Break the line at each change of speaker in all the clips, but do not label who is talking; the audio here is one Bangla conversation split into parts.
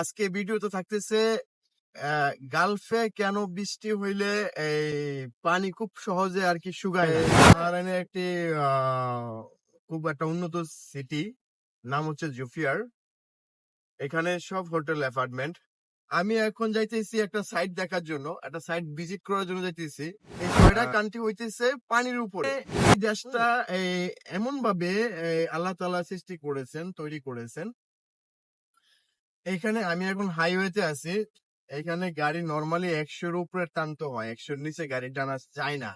আজকে ভিডিওতে থাকতেছে গালফে কেন বৃষ্টি হইলে এই পানি খুব সহজে আর কি শুকায়? একটি খুব একটা উন্নত সিটি নাম হচ্ছে জুফিয়ার। এখানে সব হোটেল অ্যাপার্টমেন্ট। আমি এখন যাইতেছি একটা সাইট দেখার জন্য একটা সাইট ভিজিট করার জন্য যাইতেছি। এই ছয়টা কান্ট্রি হইতেছে পানির উপরে। এই দেশটা এমন ভাবে আল্লাহ তালা সৃষ্টি করেছেন তৈরি করেছেন। এইখানে আমি এখন হাইওয়েতে আছি। এখানে গাড়ি নর্মালি একশোর উপরে টানতে হয়, একশোর নিচে গাড়ি টানা যায় না।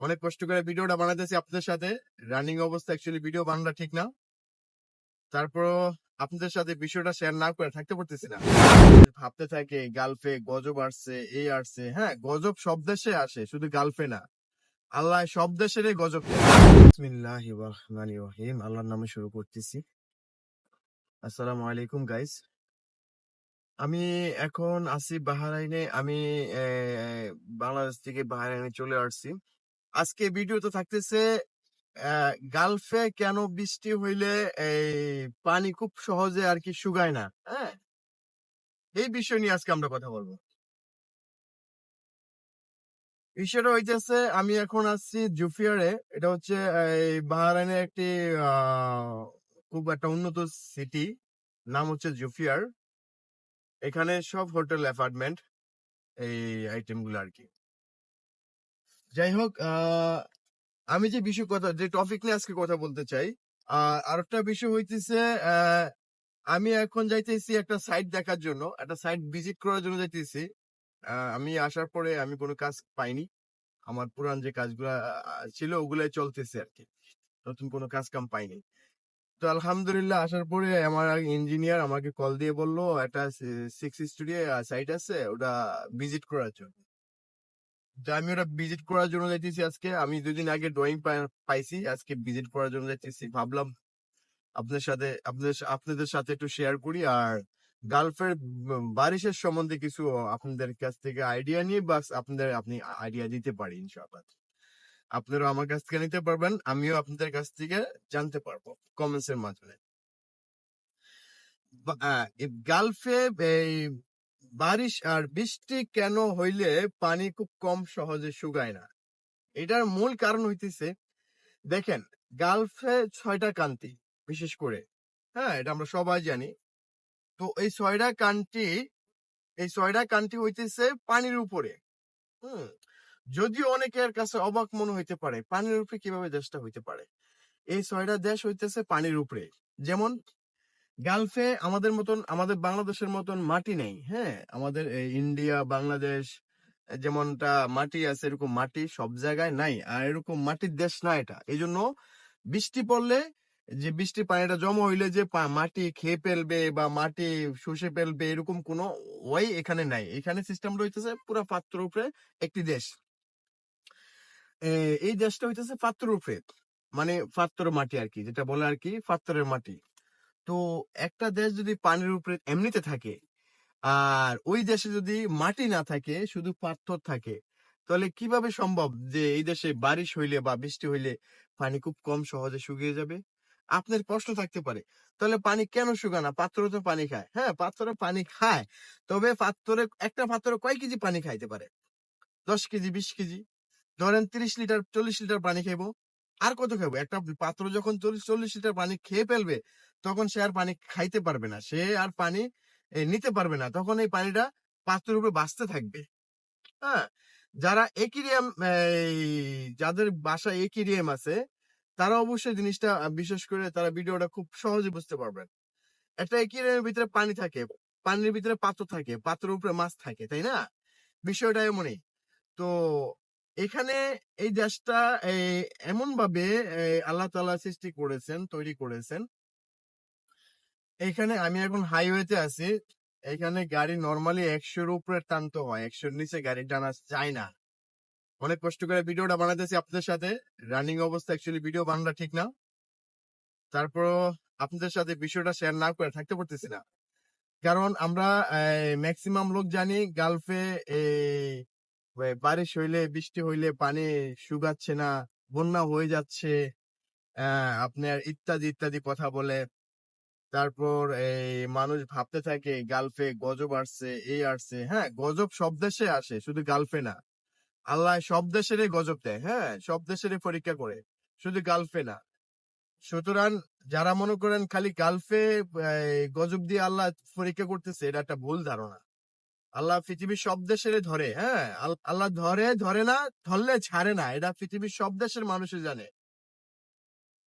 অনেক কষ্ট করে ভিডিওটা বানাতেছি আপনাদের সাথে। রানিং অবস্থা অ্যাকচুয়ালি ভিডিও বানানো ঠিক না। তারপরও আপনাদের সাথে বিষয়টা শেয়ার না করে থাকতে পারতেছি না। ভাবতে থাকে, গালফে গজব আসছে এই আসছে হ্যাঁ গজব সব দেশে আসে, শুধু গালফে না। আল্লাহ সব দেশেরই গজব। আল্লাহর নামে শুরু করতেছি। আসসালামু আলাইকুম গাইস আমি এখন আছি বাহরাইনে। আমি বাংলাদেশ থেকে বাহরাইনে চলে আসছি। আজকে ভিডিওতে থাকতেছে আহ, গালফে কেন বৃষ্টি হইলে এই পানি খুব সহজে আর কি শুকায় না হ্যাঁ? এই বিষয় নিয়ে আজকে আমরা কথা বলব। বিষয়টা হইতেছে আমি এখন আসছি জুফিয়ারে। এটা হচ্ছে এই বাহরাইনের একটি খুব একটা উন্নত সিটি নাম হচ্ছে জুফিয়ার। এখানে সব হোটেল অ্যাপার্টমেন্ট এই আইটেমগুলো আর কি। যাই হোক আমি যে বিষয় কথা যে টপিক নিয়ে আজকে কথা বলতে চাই আহ, আরেকটা বিষয় হইতেছে আমি এখন যাইতেছি একটা সাইট দেখার জন্য একটা সাইট ভিজিট করার জন্য যাইতেছি। আমি আসার পরে আমি কোনো কাজ পাইনি। আমার পুরান যে কাজগুলা ছিল ওগুলাই চলতেছে আর কি। নতুন কোনো কাজ কাম পাইনি। তো আলহামদুলিল্লাহ, আসার পরে আমার ইঞ্জিনিয়ার আমাকে কল দিয়ে বলল, একটা সিক্স স্টুডিও সাইট আছে, ওটা ভিজিট করার জন্য। আমি ওটা ভিজিট করার জন্য যাইতেছি আজকে। আমি দুদিন আগে ড্রয়িং পাইছি, আজকে ভিজিট করার জন্য যাইতেছি। ভাবলাম আপনাদের সাথে, আপনাদের আপনাদের সাথে একটু শেয়ার করি আর গালফের বারিশের সম্বন্ধে কিছু আপনাদের কাছ থেকে আইডিয়া নিয়ে বা আপনাদের, আপনি আইডিয়া দিতে পারি ইনশাআল্লাহ। আপনারা আমার কাছ থেকে নিতে পারবেন, আমিও আপনাদের কাছ থেকে জানতে পারব কমেন্টস এর মাধ্যমে। গালফে বারিশ আর বৃষ্টি কেন হইলে পানি খুব কম সহজে শুকায় না? এটার মূল কারণ হইতেছে, দেখেন গালফে ছয়টা কান্তি বিশেষ করে হ্যাঁ এটা আমরা সবাই জানি। তো এই ছয়টা কান্ট্রি এই ছয়টা কান্ট্রি হইতেছে পানির উপরে, হুম যদিও অনেকের কাছে অবাক মনে হইতে পারে, পানির উপরে কীভাবে দেশটা হইতে পারে। এই ছয়টা দেশ হইতেছে পানির উপরে। যেমন, গালফে আমাদের মতন, আমাদের বাংলাদেশের মতন মাটি নেই হ্যাঁ? আমাদের ইন্ডিয়া, বাংলাদেশ, যেমনটা মাটি আছে, এরকম মাটি সব জায়গায় নাই, আর এরকম মাটির দেশ না এটা। এই জন্য বৃষ্টি পড়লে, যে বৃষ্টির পানিটা জমা হইলে যে মাটি খেয়ে ফেলবে বা মাটি শুষে ফেলবে, এরকম কোনো ওয়াই এখানে নাই। এখানে সিস্টেম রইতেছে পুরো পাত্র উপরে একটি দেশ। এই দেশটা হইতেছে পাত্র উপরে মানে পাত্র মাটি আর কি যেটা বলে আর কি পাত্রের মাটি। তো একটা দেশ যদি পানির উপরে এমনিতে থাকে, আর ওই দেশে যদি মাটি না থাকে, শুধু পাথর থাকে, তাহলে কীভাবে সম্ভব যে এই দেশে বারিশ হইলে বা বৃষ্টি হইলে পানি খুব কম সহজে শুকিয়ে যাবে? আপনার প্রশ্ন থাকতে পারে, তাহলে পানি কেন শুকায় না? পাত্র তো পানি খায়। হ্যাঁ পাত্রে পানি খায়, তবে পাত্রে একটা পাত্রে কয় কেজি পানি খাইতে পারে? দশ কেজি, বিশ কেজি? ধরেন তিরিশ লিটার, চল্লিশ লিটার পানি খাইবো আর কত খাব? একটা পাত্র যখন চল্লিশ চল্লিশ লিটার পানি খেয়ে ফেলবে, তখন সে আর পানি খাইতে পারবে না। সে আর পানি নিতে পারবে না। তখন এই পানিটা পাত্রের উপরে বাঁচতে থাকবে। হ্যাঁ? যারা একিরিয়াম যাদের বাসায় একিরিয়াম আছে, তারা অবশ্যই জিনিসটা বিশেষ করে তারা ভিডিওটা খুব সহজে বুঝতে পারবেন। একটা একিরিয়ামের ভিতরে পানি থাকে, পানির ভিতরে পাত্র থাকে, পাত্রের উপরে মাছ থাকে, তাই না? বিষয়টা এমনই। তো এখানে এই দেশটা এমন ভাবে আল্লাহ তাআলা সৃষ্টি করেছেন, তৈরি করেছেন। এখানে আমি এখন হাইওয়েতে আছি। এখানে গাড়ি নর্মালি একশোর উপরে টানতে হয়, একশোর নিচে গাড়ি টানা যায় না। অনেক কষ্ট করে ভিডিওটা বানাতেছি আপনাদের সাথে। রানিং অবস্থা অ্যাকচুয়ালি ভিডিও বানানো ঠিক না। তারপরও আপনাদের সাথে বিষয়টা শেয়ার না করে থাকতে পারতেছি না। কারণ আমরা ম্যাক্সিমাম লোক জানি গালফে বারিশ হইলে বৃষ্টি হইলে পানি শুকাচ্ছে না, বন্যা হয়ে যাচ্ছে। আপনার ইত্যাদি ইত্যাদি কথা বলে। তারপর এই মানুষ ভাবতে থাকে, গালফে গজব আসছে, এই আসছে। হ্যাঁ গজব সব দেশে আসে, শুধু গালফে না। আল্লাহ সব দেশেরই গজব দেয় হ্যাঁ সব দেশেরই পরীক্ষা করে, শুধু গালফে না। সুতরাং যারা মনে করেন খালি গালফে গজব দিয়ে আল্লাহ পরীক্ষা করতেছে, এটা একটা ভুল ধারণা। আল্লাহ পৃথিবীর সব দেশেরই ধরে হ্যাঁ? আল্লাহ ধরে ধরে না, ধরলে ছাড়ে না। এটা পৃথিবীর সব দেশের মানুষই জানে।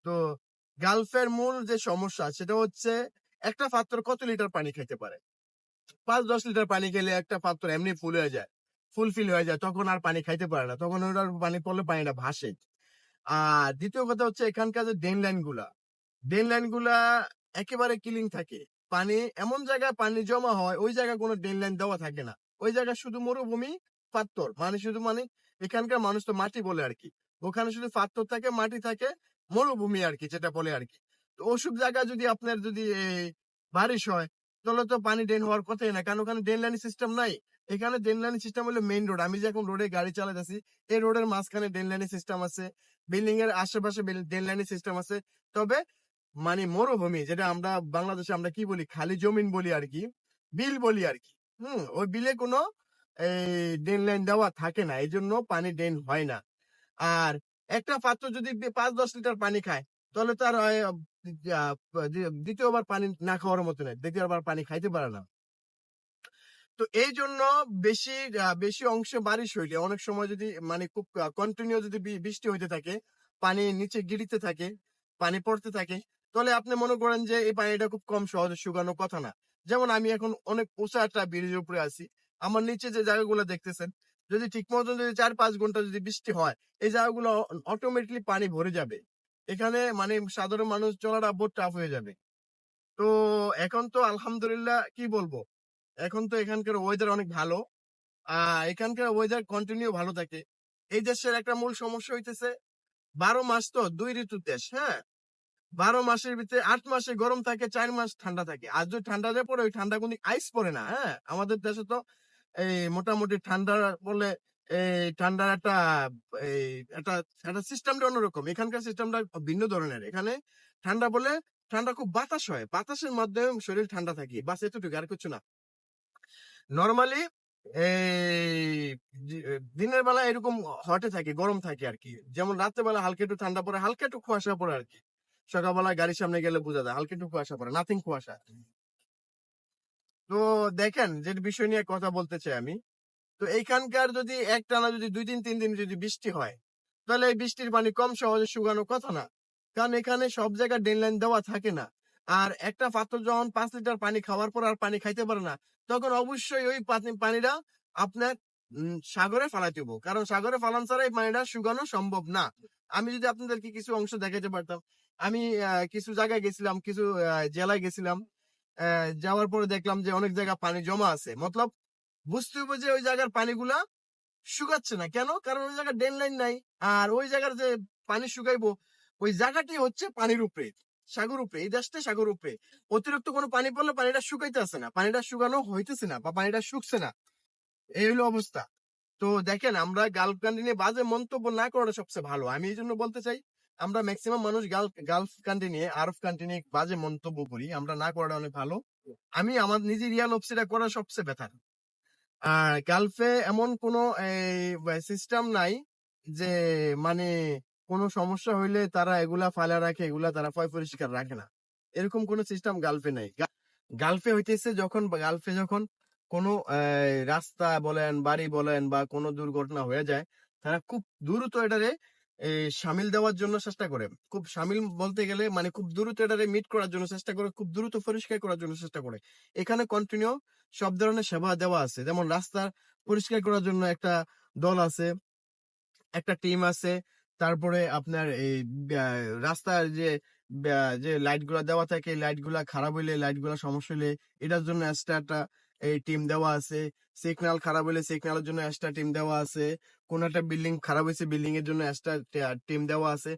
তো গালফের মূল যে সমস্যা, সেটা হচ্ছে একটা পাত্র কত লিটার পানি খেতে পারে? পাঁচ, দশ লিটার পানি খেলে একটা পাত্র এমনি ফুল হয়ে যায় ফুলফিল হয়ে যায়, তখন আর পানি খাইতে পারে না। তখন ওটার পানি পড়লে পানিটা ভাসে। আর দ্বিতীয় কথা হচ্ছে এখানকার যে ড্রেন লাইনগুলা ড্রেন লাইনগুলা একেবারে কিলিং থাকে। পানি, এমন জায়গায় পানি জমা হয়, ওই জায়গায় কোনো ড্রেন লাইন দেওয়া থাকে না। ওই জায়গায় শুধু মরুভূমি, পাত্তর। মানে শুধু মানে এখানকার মানুষ তো মাটি বলে আর কি। ওখানে শুধু পাত্তর থাকে, মাটি থাকে, মরুভূমি আর কি, যেটা বলে আর কি। তো ওসব জায়গায় যদি আপনার যদি বারিশ হয়, তাহলে তো পানি ড্রেন হওয়ার কথাই না। কারণ ওখানে ড্রেন লাইন সিস্টেম নাই। এখানে ড্রেন লাইন সিস্টেম হলো মেইন রোড আমি যে এখন রোডে গাড়ি চালাতেছি এই রোডের মাঝখানে ড্রেন লাইন সিস্টেম আছে। বিল্ডিং এর আশেপাশে ড্রেন লাইন সিস্টেম আছে। তবে মানে মরুভূমি, যেটা আমরা বাংলাদেশে আমরা কি বলি? খালি জমিন বলি আর কি, বিল বলি আর কি। হম, ওই বিলে কোনো ড্রেন লাইন দেওয়া থাকে না এই জন্য পানি ড্রেন হয় না। আর একটা পাত্র যদি পাঁচ দশ লিটার পানি খায়, তাহলে তার দ্বিতীয়বার পানি না খাওয়ার মতো নেই, দ্বিতীয়বার পানি খাইতে পারে না। তো এই জন্য বেশি বেশি অংশে বারিশ হইলে, অনেক সময় যদি মানে খুব কন্টিনিউ যদি বৃষ্টি হইতে থাকে, পানি নিচে গিরিতে থাকে, পানি পড়তে থাকে তাহলে আপনি মনে করেন যে এই পানিটা খুব কম সহজে শুকানো কথা না। যেমন আমি এখন অনেক উঁচা একটা ব্রিজের উপরে আছি। আমার নিচে যে জায়গাগুলো দেখতেছেন, যদি ঠিক মতো যদি চার পাঁচ ঘণ্টা যদি বৃষ্টি হয়, এই জায়গাগুলো অটোমেটিকলি পানি ভরে যাবে। এখানে মানে সাধারণ মানুষ চলাটা বহুত টাফ হয়ে যাবে। তো এখন তো আলহামদুলিল্লাহ কি বলব? এখন তো এখানকার ওয়েদার অনেক ভালো। আহ এখানকার ওয়েদার কন্টিনিউ ভালো থাকে। এই দেশের একটা মূল সমস্যা হইতেছে, বারো মাস তো দুই ঋতুর দেশ হ্যাঁ? বারো মাসের ভিতরে আট মাসে গরম থাকে, চার মাস ঠান্ডা থাকে। আর যদি ঠান্ডা যে পড়ে ওই ঠান্ডা কোনো আইস পড়ে না হ্যাঁ? আমাদের দেশে তো এই মোটামুটি ঠান্ডা বলে এই ঠান্ডার একটা, এই একটা একটা সিস্টেমটা অন্যরকম। এখানকার সিস্টেমটা ভিন্ন ধরনের। এখানে ঠান্ডা বলে ঠান্ডা খুব বাতাস হয়। বাতাসের মাধ্যমে শরীর ঠান্ডা থাকে। বাস এতটুকু, আর কিছু না। নর্মালি দিনের বেলা এরকম হটে থাকে, গরম থাকে আর কি। যেমন রাতের বেলা হালকা একটু ঠান্ডা পড়ে, হালকা একটু কুয়াশা পড়ে আর কি। সকালবেলা গাড়ির সামনে গেলে বোঝা যায় হালকা একটু কুয়াশা পড়ে নাথিং কুয়াশা। তো দেখেন যে বিষয় নিয়ে কথা বলতে চাই আমি তো এইখানকার যদি একটানা যদি দুই দিন তিন দিন যদি বৃষ্টি হয় তাহলে এই বৃষ্টির পানি কম সহজে শুকানো কথা না। কারণ এখানে সব জায়গায় ড্রেন লাইন দেওয়া থাকে না। আর একটা পাত্র যখন পাঁচ লিটার পানি খাওয়ার পর আর পানি খাইতে পারে না তখন অবশ্যই ওই পানিটা আপনার সাগরে ফালাইতে হব কারণ সাগরে ফালান ছাড়া এই পানিটা শুকানো সম্ভব না। আমি যদি আপনাদেরকে কিছু অংশ দেখাতে পারতাম। আমি কিছু জায়গায় গেছিলাম, কিছু জেলায় গেছিলাম। যাওয়ার পরে দেখলাম যে অনেক জায়গা পানি জমা আছে। মতলব বুঝতে হবে যে ওই জায়গার পানিগুলা শুকাচ্ছে না। কেন? কারণ ওই জায়গায় ড্রেন লাইন নাই। আর ওই জায়গার যে পানি শুকাইবো, ওই জায়গাটি হচ্ছে পানির উপরে, সাগর উপরে। এই দেশটা সাগর উপরে। অতিরিক্ত কোনো পানি পড়লে পানিটা শুকাইতে আসে না। পানিটা শুকানো হইতেছে না বা পানিটা শুকছে না। এই হলো অবস্থা। তো দেখেন, আমরা গালফ কান্ট্রি নিয়ে বাজে মন্তব্য না করাটা সবচেয়ে ভালো। আমি এই জন্য বলতে চাই, আমরা ম্যাক্সিমাম মানুষ গালফ কান্ট্রি নিয়ে আরব কান্ট্রি নিয়ে বাজে মন্তব্য করি। আমরা না করাটা অনেক ভালো। আমি আমার নিজের রিয়াল অফসিটা করা সবচেয়ে বেটার আর গালফে এমন কোনো সিস্টেম নাই যে মানে কোনো সমস্যা হইলে তারা এগুলা ফালা রাখে, এগুলা তারা পয় পরিষ্কার রাখে না। এরকম কোনো সিস্টেম গালফে নাই। গালফে হইতেছে যখন গালফে যখন কোনো রাস্তা বলেন, বাড়ি বলেন বা কোনো দুর্ঘটনা হয়ে যায়, তারা খুব দ্রুত এটারে সামিল দেওয়ার জন্য চেষ্টা করে। খুব সামিল বলতে গেলে মানে খুব দ্রুত এটারে মিট করার জন্য চেষ্টা করে, খুব দ্রুত পরিষ্কার করার জন্য চেষ্টা করে। এখানে কন্টিনিউ সব ধরনের সেবা দেওয়া আছে। যেমন রাস্তা পরিষ্কার করার জন্য একটা দল আছে, একটা টিম আছে, তারপরে আপনার এই রাস্তার যে যে লাইটগুলা দেওয়া থাকে লাইটগুলা খারাপ হইলে লাইটগুলা সমস্যা হইলে, এটার জন্য একটা এই টিম দেওয়া আছে। সিগন্যাল খারাপ হইলে সিগন্যালের জন্য এক্সট্রা টিম দেওয়া আছে। কোন একটা বিল্ডিং খারাপ হয়েছে বিল্ডিং এর জন্য এক্সট্রা টিম দেওয়া আছে।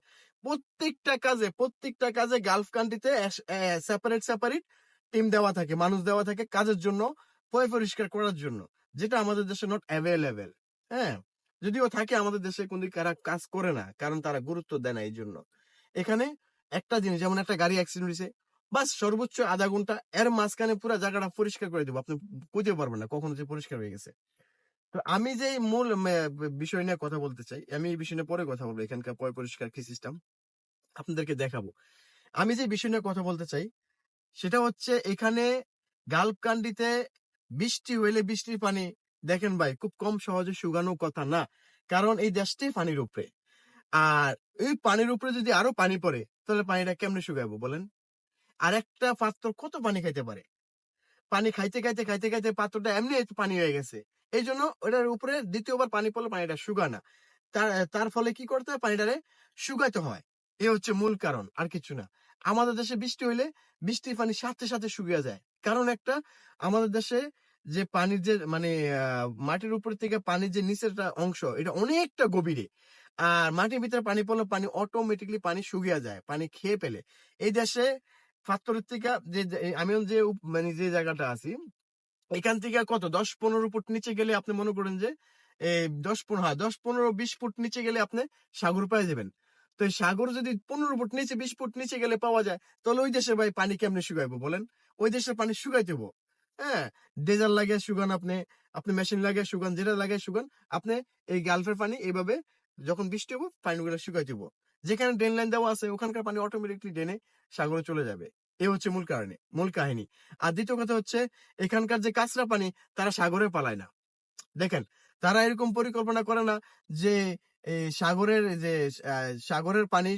প্রত্যেকটা কাজে প্রত্যেকটা কাজে গালফ কান্ট্রিতে সেপারেট সেপারেট টিম দেওয়া থাকে, মানুষ দেওয়া থাকে কাজের জন্য, পয় পরিষ্কার করার জন্য, যেটা আমাদের দেশে নট অ্যাভেলেবেল হ্যাঁ? যদিও থাকে আমাদের দেশে কোন কারা কাজ করে না, কারণ তারা গুরুত্ব দেয় না এই জন্য এখানে একটা জিনিস, যেমন একটা গাড়ি অ্যাক্সিডেন্ট হয়েছে বাস সর্বোচ্চ আধা ঘণ্টা এর মাঝখানে পুরো জায়গাটা পরিষ্কার করে দেবো। আপনি খুঁজে পারবেন না কখনো যে পরিষ্কার হয়ে গেছে। তো আমি যে মূল বিষয় নিয়ে কথা বলতে চাই, আমি এই বিষয় নিয়ে পরে কথা বলব, এখানকার পয় পরিষ্কার কি সিস্টেম আপনাদেরকে দেখাবো। আমি যে বিষয় নিয়ে কথা বলতে চাই, সেটা হচ্ছে এখানে গালফকান্ডিতে বৃষ্টি হইলে বৃষ্টির পানি, দেখেন ভাই, খুব কম সহজে শুকানো কথা না। কারণ এই দেশটি পানির উপরে। আর এই পানির উপরে যদি আরও পানি পড়ে, তাহলে পানিটা কেমনে শুকাবো বলেন? আর একটা পাত্র কত পানি খাইতে পারে? পানি খাইতে খাইতে খাইতে খাইতে পাত্রটা এমনি পানি হয়ে গেছে। এই জন্য ওটার উপরে দ্বিতীয়বার পানি পড়লে পানিটা শুকায় না। তার তার ফলে কি করতে হয়? পানিটারে শুকাইতে হয়। এ হচ্ছে মূল কারণ, আর কিছু না। আমাদের দেশে বৃষ্টি হইলে বৃষ্টির পানি সাথে সাথে শুকিয়ে যায়। কারণ একটা, আমাদের দেশে যে পানির যে মানে মাটির উপর থেকে পানির যে নিচের অংশ, এটা অনেকটা গভীরে। আর মাটির ভিতরে পানি পড়লে পানি অটোমেটিকলি পানি শুকিয়ে যায়, পানি খেয়ে ফেলে। এই দেশে থেকে যে আমি যে মানে যে জায়গাটা আছি, এখান থেকে কত? দশ পনেরো ফুট নিচে গেলে আপনি মনে করেন যে দশ পনেরো হ্যাঁ দশ পনেরো বিশ ফুট নিচে গেলে আপনি সাগর পেয়ে যাবেন। তো সাগর যদি পনেরো ফুট নিচে, বিশ ফুট নিচে গেলে পাওয়া যায়, তাহলে ওই দেশে ভাই পানি কেমনে শুকাইবো বলেন? ওই দেশের পানি শুকাই দেবো হ্যাঁ ডেজার লাগিয়ে শুকান আপনি আপনি মেশিন লাগিয়ে শুকান, যেটা লাগিয়ে শুকান, আপনি এই গালফের পানি এইভাবে যখন বৃষ্টি হব, পানিগুলো শুকাই দেবো যেখানে ড্রেন লাইন দেওয়া আছে, ওখানকার পানি অটোমেটিকলি ড্রেনে সাগরে চলে যাবে। এই হচ্ছে মূল কারণে, মূল কাহিনী। আর দ্বিতীয় কথা হচ্ছে, এখানকার যে কাঁচরা পানি, তারা সাগরে পালায় না। দেখেন, তারা এরকম পরিকল্পনা করে না যে সাগরের যে সাগরের পানি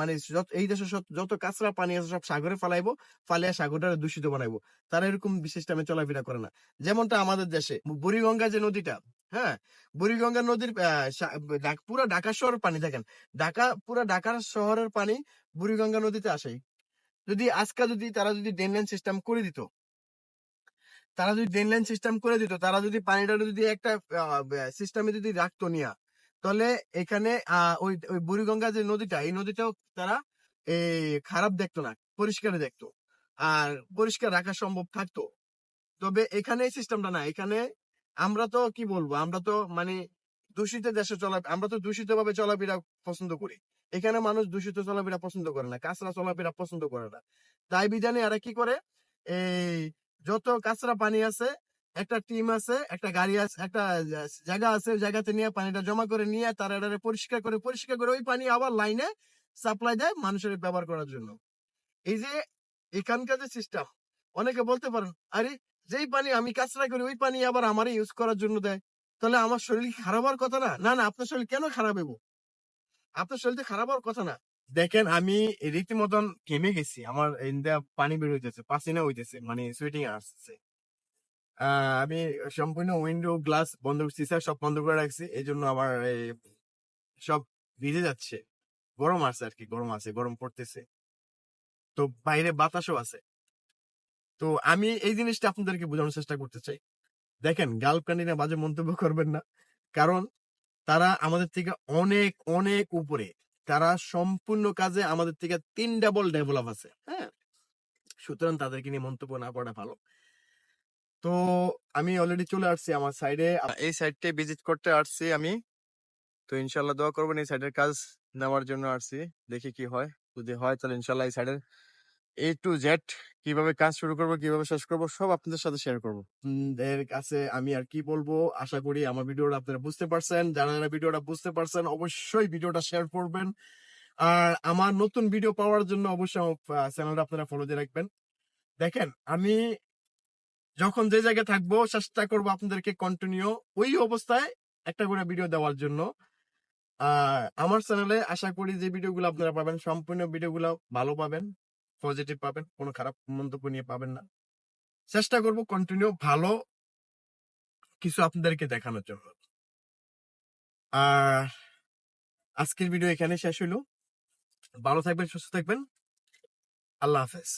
মানে এই দেশে যত কাঁচরা পানি আছে সব সাগরে ফালাইবো, ফালিয়া সাগরটা দূষিত বানাইবো। তারা এরকম সিস্টেমে চলাফেরা করে না। যেমনটা আমাদের দেশে, বুড়িগঙ্গা যে নদীটা হ্যাঁ? বুড়িগঙ্গা নদীর পুরা ঢাকা শহরের পানি, দেখেন। ঢাকা, পুরা ঢাকার শহরের পানি বুড়িগঙ্গা নদীতে আসে যদি আজকে যদি তারা যদি ড্রেন লাইন সিস্টেম করে দিত। তারা যদি ড্রেন লাইন সিস্টেম করে দিত, তারা যদি পানিটা যদি একটা সিস্টেমে যদি রাখতো নিয়া, তাহলে এখানে ওই বুড়িগঙ্গা যে নদীটা, এই নদীটাও তারা এই খারাপ দেখতো না, পরিষ্কার দেখতো। আর পরিষ্কার রাখা সম্ভব থাকতো। তবে এখানে এই সিস্টেমটা না, এখানে আমরা তো কি বলব, আমরা তো মানে দূষিত দেশে চলা, আমরা তো দূষিত ভাবে চলাফেরা পছন্দ করি। এখানে মানুষ দূষিত চলাফেরা পছন্দ করে না, কাঁচরা চলাফেরা পছন্দ করে না। তাই বিধানে এরা কি করে? এই যত কাঁচরা পানি আছে, একটা টিম আছে, একটা গাড়ি আছে, একটা জায়গা আছে, ওই জায়গাতে নিয়ে পানিটা জমা করে নিয়ে তারা এটারে পরিষ্কার করে পরিষ্কার করে ওই পানি আবার লাইনে সাপ্লাই দেয় মানুষের ব্যবহার করার জন্য। এই যে এখানকার যে সিস্টেম অনেকে বলতে পারেন, আরে, যেই পানি আমি কাঁচরা করি, ওই পানি আবার আমারই ইউজ করার জন্য দেয়। তাহলে আমার শরীর খারাপ হওয়ার কথা না? না না, আপনার শরীর কেন খারাপ হইব? আপনার শরীর খারাপ হওয়ার কথা না। দেখেন, আমি রীতিমতন ঘেমে গেছি। আমার পানি বের হইতেছে পাসিনা হইতেছে মানে সুইটিং আসছে। আমি সম্পূর্ণ উইন্ডো গ্লাস বন্ধ করছি স্যার সব বন্ধ করে রাখছি। এই জন্য আমার সব ভিজে যাচ্ছে। গরম আছে আর কি গরম আছে, গরম পড়তেছে। তো বাইরে বাতাসও আছে। তো আমি এই জিনিসটা আপনাদেরকে বোঝানোর চেষ্টা করতে চাই। দেখেন গার্লফ্রেন্ডিনা বাজে মন্তব্য করবেন না। কারণ তারা আমাদের থেকে অনেক অনেক উপরে। তারা সম্পূর্ণ কাজে আমাদের থেকে তিন ডাবল ডেভেলপ আছে হ্যাঁ? সুতরাং তাদেরকে নিয়ে মন্তব্য না করা ভালো। তো আমি অলরেডি চলে আসছি আমার সাইডে এই সাইডটাই ভিজিট করতে আসছি আমি। তো ইনশাল্লাহ দোয়া করবেন এই সাইডের কাজ নেওয়ার জন্য আসছি। দেখি কি হয়। যদি হয় তাহলে ইনশাল্লাহ এই সাইডের এ টু জেড কীভাবে কাজ শুরু করব, কীভাবে শেষ করব, সব আপনাদের সাথে শেয়ার করব। এর কাছে আমি আর কি বলব, আশা করি আমার ভিডিওটা আপনারা বুঝতে পারছেন। যারা যারা ভিডিওটা বুঝতে পারছেন, অবশ্যই ভিডিওটা শেয়ার করবেন। আর আমার নতুন ভিডিও পাওয়ার জন্য অবশ্যই চ্যানেলটা আপনারা ফলো দিয়ে রাখবেন। দেখেন, আমি যখন যে জায়গায় থাকব, চেষ্টা করব আপনাদেরকে কন্টিনিউ ওই অবস্থায় একটা করে ভিডিও দেওয়ার জন্য। আর আমার চ্যানেলে আশা করি যে ভিডিওগুলো আপনারা পাবেন, সম্পূর্ণ ভিডিওগুলো ভালো পাবেন। পজিটিভ পাবেন, কোনো খারাপ মন্তব্য নিয়ে পাবেন না। চেষ্টা করব কন্টিনিউ ভালো কিছু আপনাদেরকে দেখানোর জন্য। আর আজকের ভিডিও এখানে শেষ হলো ভালো থাকবেন, সুস্থ থাকবেন। আল্লাহ হাফেজ।